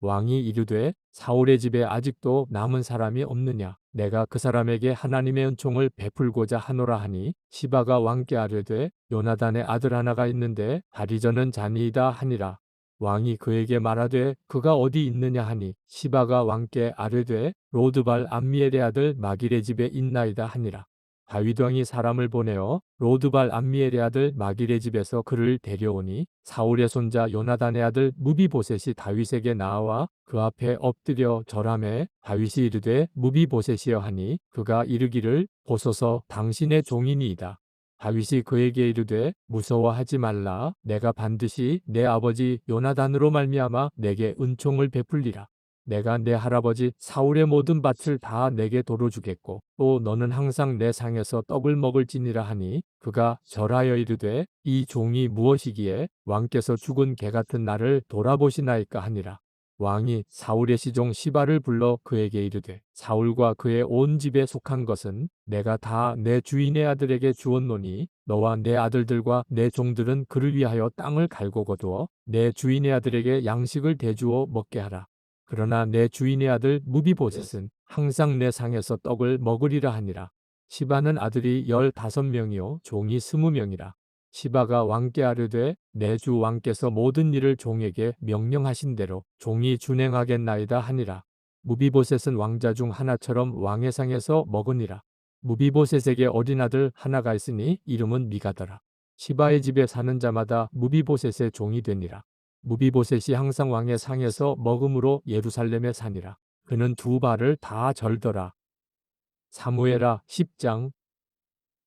왕이 이르되 사울의 집에 아직도 남은 사람이 없느냐? 내가 그 사람에게 하나님의 은총을 베풀고자 하노라 하니 시바가 왕께 아뢰되 요나단의 아들 하나가 있는데 다리저는 자니이다 하니라. 왕이 그에게 말하되 그가 어디 있느냐 하니 시바가 왕께 아뢰되 로드발 암미엘의 아들 마길의 집에 있나이다 하니라 다윗 왕이 사람을 보내어 로드발 암미엘의 아들 마길의 집에서 그를 데려오니 사울의 손자 요나단의 아들 무비보셋이 다윗에게 나와 그 앞에 엎드려 절함에 다윗이 이르되 무비보셋이여 하니 그가 이르기를 보소서 당신의 종이니이다. 다윗이 그에게 이르되 무서워하지 말라 내가 반드시 내 아버지 요나단으로 말미암아 내게 은총을 베풀리라. 내가 내 할아버지 사울의 모든 밭을 다 내게 도로 주겠고 또 너는 항상 내 상에서 떡을 먹을지니라 하니 그가 절하여 이르되 이 종이 무엇이기에 왕께서 죽은 개 같은 나를 돌아보시나이까 하니라. 왕이 사울의 시종 시바를 불러 그에게 이르되 사울과 그의 온 집에 속한 것은 내가 다 내 주인의 아들에게 주었노니 너와 내 아들들과 내 종들은 그를 위하여 땅을 갈고 거두어 내 주인의 아들에게 양식을 대주어 먹게 하라 그러나 내 주인의 아들 무비보셋은 항상 내 상에서 떡을 먹으리라 하니라. 시바는 아들이 열다섯 명이요 종이 스무 명이라. 시바가 왕께 아뢰되 내 주 왕께서 모든 일을 종에게 명령하신 대로 종이 준행하겠나이다 하니라. 무비보셋은 왕자 중 하나처럼 왕의 상에서 먹으니라. 무비보셋에게 어린 아들 하나가 있으니 이름은 미가더라. 시바의 집에 사는 자마다 무비보셋의 종이 되니라. 무비보셋이 항상 왕의 상에서 먹음으로 예루살렘에 사니라. 그는 두 발을 다 절더라. 사무엘하 10장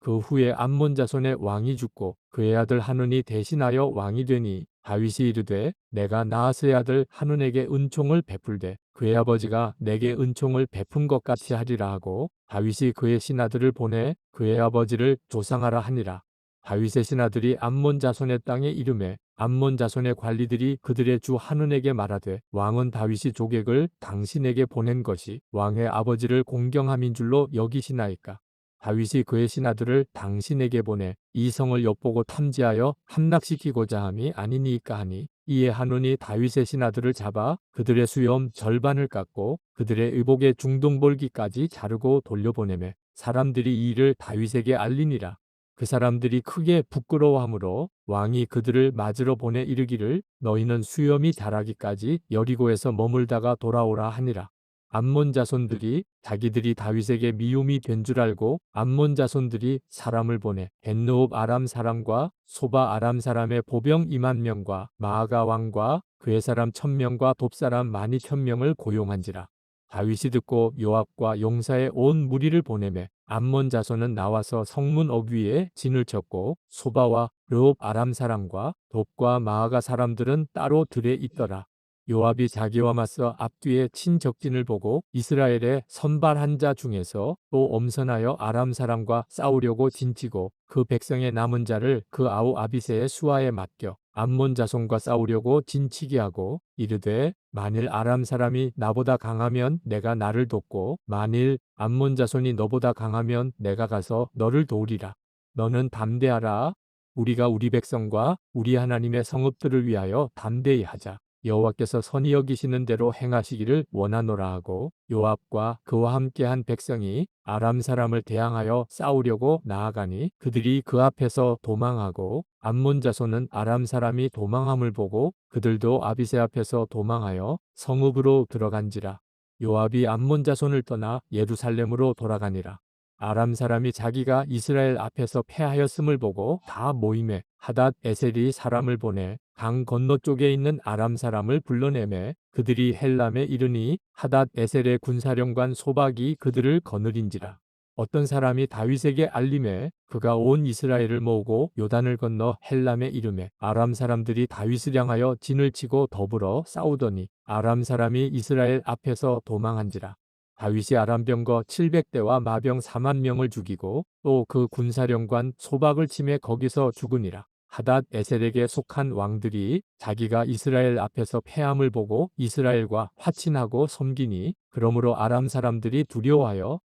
그 후에 암몬 자손의 왕이 죽고 그의 아들 하눈이 대신하여 왕이 되니 다윗이 이르되 내가 나하스의 아들 하눈에게 은총을 베풀되 그의 아버지가 내게 은총을 베푼 것 같이 하리라 하고 다윗이 그의 신하들을 보내 그의 아버지를 조상하라 하니라. 다윗의 신하들이 암몬 자손의 땅에 이름에 암몬 자손의 관리들이 그들의 주 하눈에게 말하되 왕은 다윗이 조객을 당신에게 보낸 것이 왕의 아버지를 공경함인 줄로 여기시나이까? 다윗이 그의 신하들을 당신에게 보내 이 성을 엿보고 탐지하여 함락시키고자 함이 아니니까 하니 이에 하눈이 다윗의 신하들을 잡아 그들의 수염 절반을 깎고 그들의 의복의 중동볼기까지 자르고 돌려보내매 사람들이 이 일을 다윗에게 알리니라 그 사람들이 크게 부끄러워하므로 왕이 그들을 맞으러 보내 이르기를 너희는 수염이 자라기까지 여리고에서 머물다가 돌아오라 하니라. 암몬 자손들이 자기들이 다윗에게 미움이 된 줄 알고 암몬 자손들이 사람을 보내 벤노읍 아람 사람과 소바 아람 사람의 보병 2만 명과 마아가 왕과 그의 사람 천명과 돕사람 많이 천명을 고용한지라. 다윗이 듣고 요압과 용사의 온 무리를 보내매 암몬 자손은 나와서 성문 어귀에 진을 쳤고 소바와 르옵 아람 사람과 돕과 마아가 사람들은 따로 들에 있더라. 요압이 자기와 맞서 앞뒤에 친 적진을 보고 이스라엘의 선발한 자 중에서 또 엄선하여 아람 사람과 싸우려고 진치고 그 백성의 남은 자를 그 아우 아비세의 수하에 맡겨 암몬 자손과 싸우려고 진치게 하고 이르되 만일 아람 사람이 나보다 강하면 내가 나를 돕고 만일 암몬 자손이 너보다 강하면 내가 가서 너를 도우리라. 너는 담대하라. 우리가 우리 백성과 우리 하나님의 성읍들을 위하여 담대히 하자. 여호와께서 선히 여기시는 대로 행하시기를 원하노라 하고 요압과 그와 함께한 백성이 아람 사람을 대항하여 싸우려고 나아가니 그들이 그 앞에서 도망하고 암몬 자손은 아람 사람이 도망함을 보고 그들도 아비세 앞에서 도망하여 성읍으로 들어간지라 요압이 암몬 자손을 떠나 예루살렘으로 돌아가니라 아람 사람이 자기가 이스라엘 앞에서 패하였음을 보고 다 모임에 하닷 에셀이 사람을 보내 강 건너쪽에 있는 아람 사람을 불러내매 그들이 헬람에 이르니 하닷 에셀의 군사령관 소박이 그들을 거느린지라. 어떤 사람이 다윗에게 알림에 그가 온 이스라엘을 모으고 요단을 건너 헬람에 이름에 아람 사람들이 다윗을 향하여 진을 치고 더불어 싸우더니 아람 사람이 이스라엘 앞에서 도망한지라. 다윗이 아람병거 700대와 마병 4만 명을 죽이고 또 그 군사령관 소박을 침해 거기서 죽으니라. 하닷 에셀에게 속한 왕들이 자기가 이스라엘 앞에서 패함을 보고 이스라엘과 화친하고 섬기니 그러므로 아람 사람들이 두려워하여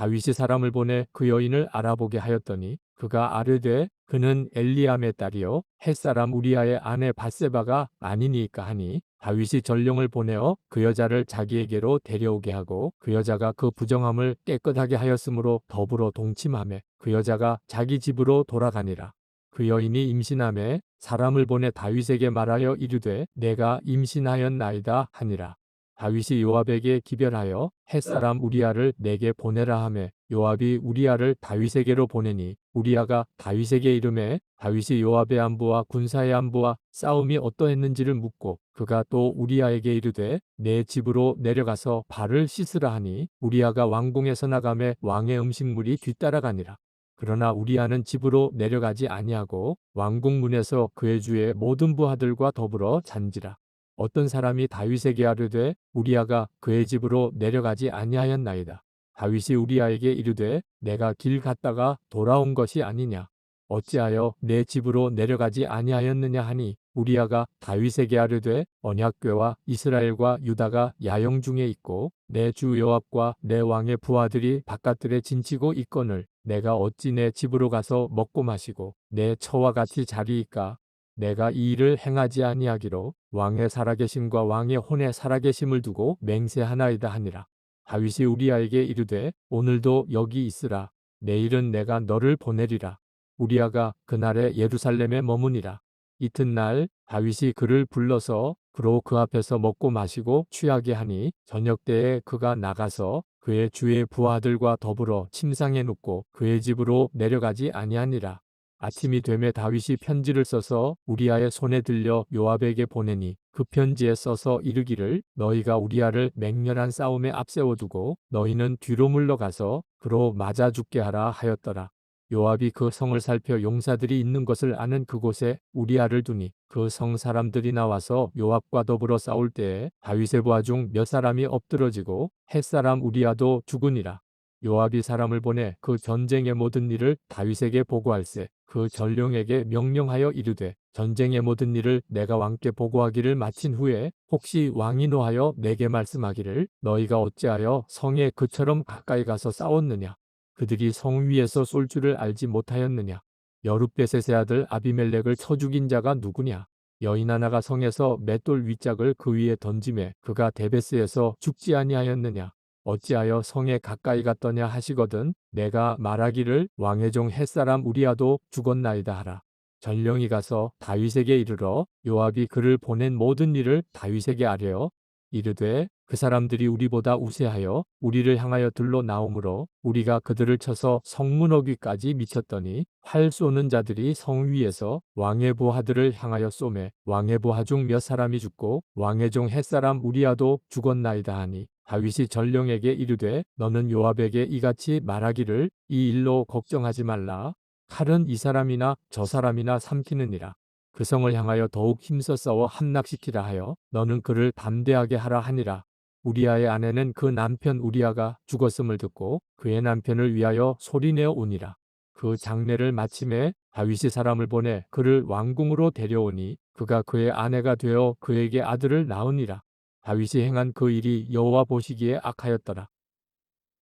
다윗이 사람을 보내 그 여인을 알아보게 하였더니 그가 아르되 그는 엘리암의 딸이요 햇사람 우리아의 아내 바세바가 아니니까 하니 다윗이 전령을 보내어 그 여자를 자기에게로 데려오게 하고 그 여자가 그 부정함을 깨끗하게 하였으므로 더불어 동침하며 그 여자가 자기 집으로 돌아가니라. 그 여인이 임신함에 사람을 보내 다윗에게 말하여 이르되 내가 임신하였나이다 하니라. 다윗이 요압에게 기별하여 햇사람 우리아를 내게 보내라 하매 요압이 우리아를 다윗에게로 보내니 우리아가 다윗에게 이름해 다윗이 요압의 안부와 군사의 안부와 싸움이 어떠했는지를 묻고 그가 또 우리아에게 이르되 내 집으로 내려가서 발을 씻으라 하니 우리아가 왕궁에서 나가매 왕의 음식물이 뒤따라가니라. 그러나 우리아는 집으로 내려가지 아니하고 왕궁 문에서 그의 주의 모든 부하들과 더불어 잔지라. 어떤 사람이 다윗에게 아르되 우리아가 그의 집으로 내려가지 아니하였나이다. 다윗이 우리아에게 이르되 내가 길 갔다가 돌아온 것이 아니냐. 어찌하여 내 집으로 내려가지 아니하였느냐 하니 우리아가 다윗에게 아르되 언약궤와 이스라엘과 유다가 야영 중에 있고 내 주 여호와과 내 왕의 부하들이 바깥들에 진치고 있거늘 내가 어찌 내 집으로 가서 먹고 마시고 내 처와 같이 자리이까 내가 이 일을 행하지 아니하기로 왕의 살아계심과 왕의 혼의 살아계심을 두고 맹세하나이다 하니라. 다윗이 우리아에게 이르되 오늘도 여기 있으라. 내일은 내가 너를 보내리라. 우리아가 그날에 예루살렘에 머무니라. 이튿날 다윗이 그를 불러서 그로 그 앞에서 먹고 마시고 취하게 하니 저녁 때에 그가 나가서 그의 주의 부하들과 더불어 침상에 눕고 그의 집으로 내려가지 아니하니라. 아침이 되매 다윗이 편지를 써서 우리아의 손에 들려 요압에게 보내니 그 편지에 써서 이르기를 너희가 우리아를 맹렬한 싸움에 앞세워두고 너희는 뒤로 물러가서 그로 맞아 죽게 하라 하였더라. 요압이 그 성을 살펴 용사들이 있는 것을 아는 그곳에 우리아를 두니 그 성 사람들이 나와서 요압과 더불어 싸울 때에 다윗의 부하 중 몇 사람이 엎드러지고 햇사람 우리아도 죽으니라. 요압이 사람을 보내 그 전쟁의 모든 일을 다윗에게 보고할세. 그 전령에게 명령하여 이르되 전쟁의 모든 일을 내가 왕께 보고하기를 마친 후에 혹시 왕이 노하여 내게 말씀하기를 너희가 어찌하여 성에 그처럼 가까이 가서 싸웠느냐? 그들이 성 위에서 쏠 줄을 알지 못하였느냐? 여룻베셋의 아들 아비멜렉을 쳐 죽인 자가 누구냐? 여인 하나가 성에서 맷돌 윗짝을 그 위에 던짐에 그가 데베스에서 죽지 아니하였느냐 어찌하여 성에 가까이 갔더냐 하시거든 내가 말하기를 왕의 종 햇사람 우리아도 죽었나이다 하라. 전령이 가서 다윗에게 이르러 요압이 그를 보낸 모든 일을 다윗에게 아뢰어 이르되 그 사람들이 우리보다 우세하여 우리를 향하여 들러 나오므로 우리가 그들을 쳐서 성문 어귀까지 미쳤더니 활 쏘는 자들이 성 위에서 왕의 부하들을 향하여 쏘매 왕의 부하 중 몇 사람이 죽고 왕의 종 햇사람 우리아도 죽었나이다 하니 다윗이 전령에게 이르되 너는 요압에게 이같이 말하기를 이 일로 걱정하지 말라 칼은 이 사람이나 저 사람이나 삼키느니라 그 성을 향하여 더욱 힘써 싸워 함락시키라 하여 너는 그를 담대하게 하라 하니라. 우리아의 아내는 그 남편 우리아가 죽었음을 듣고 그의 남편을 위하여 소리내어 우니라. 그 장례를 마침에 다윗이 사람을 보내 그를 왕궁으로 데려오니 그가 그의 아내가 되어 그에게 아들을 낳으니라. 다윗이 행한 그 일이 여호와 보시기에 악하였더라.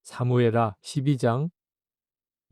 사무엘하 12장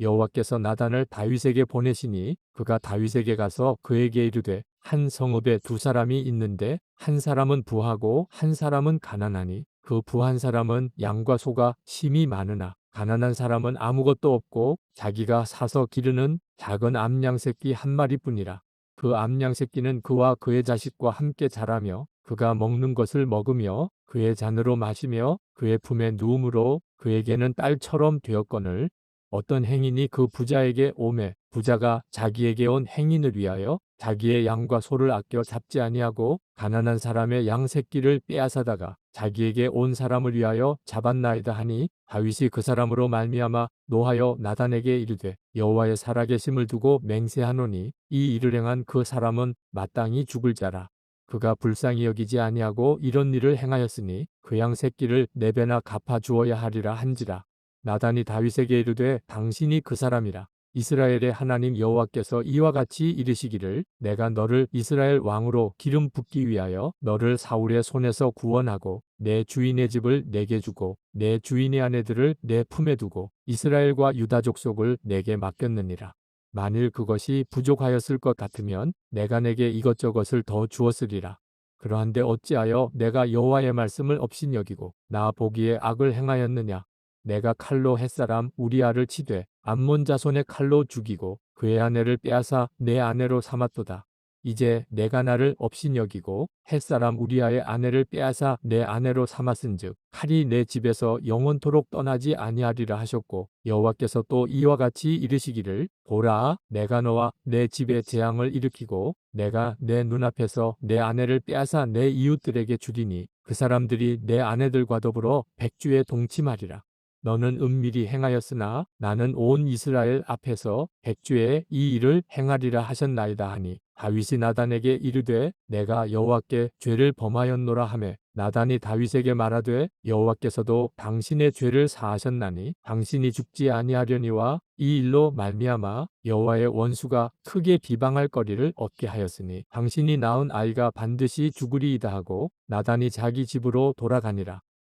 여호와께서 나단을 다윗에게 보내시니 그가 다윗에게 가서 그에게 이르되 한 성읍에 두 사람이 있는데 한 사람은 부하고 한 사람은 가난하니 그 부한 사람은 양과 소가 심이 많으나 가난한 사람은 아무것도 없고 자기가 사서 기르는 작은 암양 새끼 한 마리뿐이라 그 암양 새끼는 그와 그의 자식과 함께 자라며 그가 먹는 것을 먹으며 그의 잔으로 마시며 그의 품에 누움으로 그에게는 딸처럼 되었거늘 어떤 행인이 그 부자에게 오매 부자가 자기에게 온 행인을 위하여 자기의 양과 소를 아껴 잡지 아니하고 가난한 사람의 양 새끼를 빼앗아다가 자기에게 온 사람을 위하여 잡았나이다 하니 다윗이 그 사람으로 말미암아 노하여 나단에게 이르되 여호와의 살아계심을 두고 맹세하노니 이 일을 행한 그 사람은 마땅히 죽을 자라. 그가 불쌍히 여기지 아니하고 이런 일을 행하였으니 그 양 새끼를 네 배나 갚아 주어야 하리라 한지라. 나단이 다윗에게 이르되 당신이 그 사람이라 이스라엘의 하나님 여호와께서 이와 같이 이르시기를 내가 너를 이스라엘 왕으로 기름 붓기 위하여 너를 사울의 손에서 구원하고 내 주인의 집을 내게 주고 내 주인의 아내들을 내 품에 두고 이스라엘과 유다 족속을 내게 맡겼느니라. 만일 그것이 부족하였을 것 같으면 내가 내게 이것저것을 더 주었으리라. 그러한데 어찌하여 내가 여호와의 말씀을 업신여기고 나 보기에 악을 행하였느냐 내가 칼로 햇사람 우리아를 치되 암몬 자손의 칼로 죽이고 그의 아내를 빼앗아 내 아내로 삼았도다. 이제 내가 나를 업신여기고 햇사람 우리아의 아내를 빼앗아 내 아내로 삼았은즉 칼이 내 집에서 영원토록 떠나지 아니하리라 하셨고 여호와께서 또 이와 같이 이르시기를 보라 내가 너와 내 집에 재앙을 일으키고 내가 내 눈앞에서 내 아내를 빼앗아 내 이웃들에게 주리니 그 사람들이 내 아내들과 더불어 백주에 동침하리라. 너는 은밀히 행하였으나 나는 온 이스라엘 앞에서 백주에 이 일을 행하리라 하셨나이다 하니 다윗이 나단에게 이르되 내가 여호와께 죄를 범하였노라 하매 나단이 다윗에게 말하되 여호와께서도 당신의 죄를 사하셨나니 당신이 죽지 아니하려니와 이 일로 말미암아 여호와의 원수가 크게 비방할 거리를 얻게 하였으니 당신이 낳은 아이가 반드시 죽으리이다 하고 나단이 자기 집으로 돌아가니라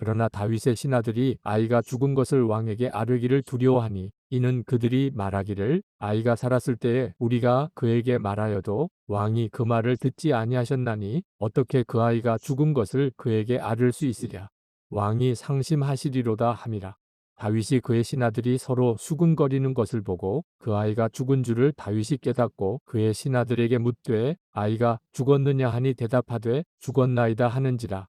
그러나 다윗의 신하들이 아이가 죽은 것을 왕에게 아뢰기를 두려워하니 이는 그들이 말하기를 아이가 살았을 때에 우리가 그에게 말하여도 왕이 그 말을 듣지 아니하셨나니 어떻게 그 아이가 죽은 것을 그에게 아를 수 있으랴? 왕이 상심하시리로다 함이라. 다윗이 그의 신하들이 서로 수군거리는 것을 보고 그 아이가 죽은 줄을 다윗이 깨닫고 그의 신하들에게 묻되 아이가 죽었느냐 하니 대답하되 죽었나이다 하는지라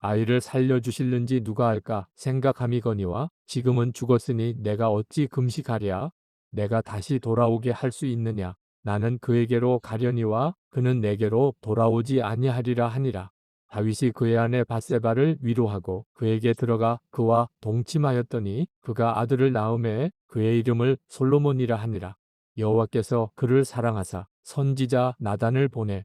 아이를 살려주실는지 누가 알까 생각함이거니와 지금은 죽었으니 내가 어찌 금식하랴? 내가 다시 돌아오게 할 수 있느냐? 나는 그에게로 가려니와 그는 내게로 돌아오지 아니하리라 하니라. 다윗이 그의 아내 바세바를 위로하고 그에게 들어가 그와 동침하였더니 그가 아들을 낳음에 그의 이름을 솔로몬이라 하니라. 여호와께서 그를 사랑하사 선지자 나단을 보내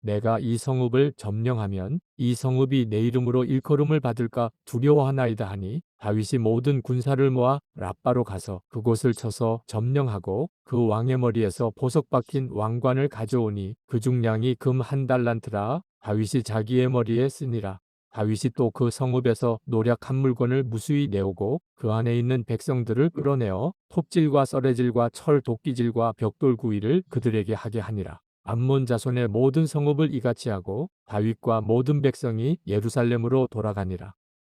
내가 이 성읍을 점령하면 이 성읍이 내 이름으로 일컬음을 받을까 두려워하나이다 하니 다윗이 모든 군사를 모아 랍바로 가서 그곳을 쳐서 점령하고 그 왕의 머리에서 보석 박힌 왕관을 가져오니 그 중량이 금 한 달란트라 다윗이 자기의 머리에 쓰니라 다윗이 또 그 성읍에서 노략한 물건을 무수히 내오고 그 안에 있는 백성들을 끌어내어 톱질과 썰레질과 철 도끼질과 벽돌 구이를 그들에게 하게 하니라. 암몬 자손의 모든 성읍을 이같이 하고 다윗과 모든 백성이 예루살렘으로 돌아가니라.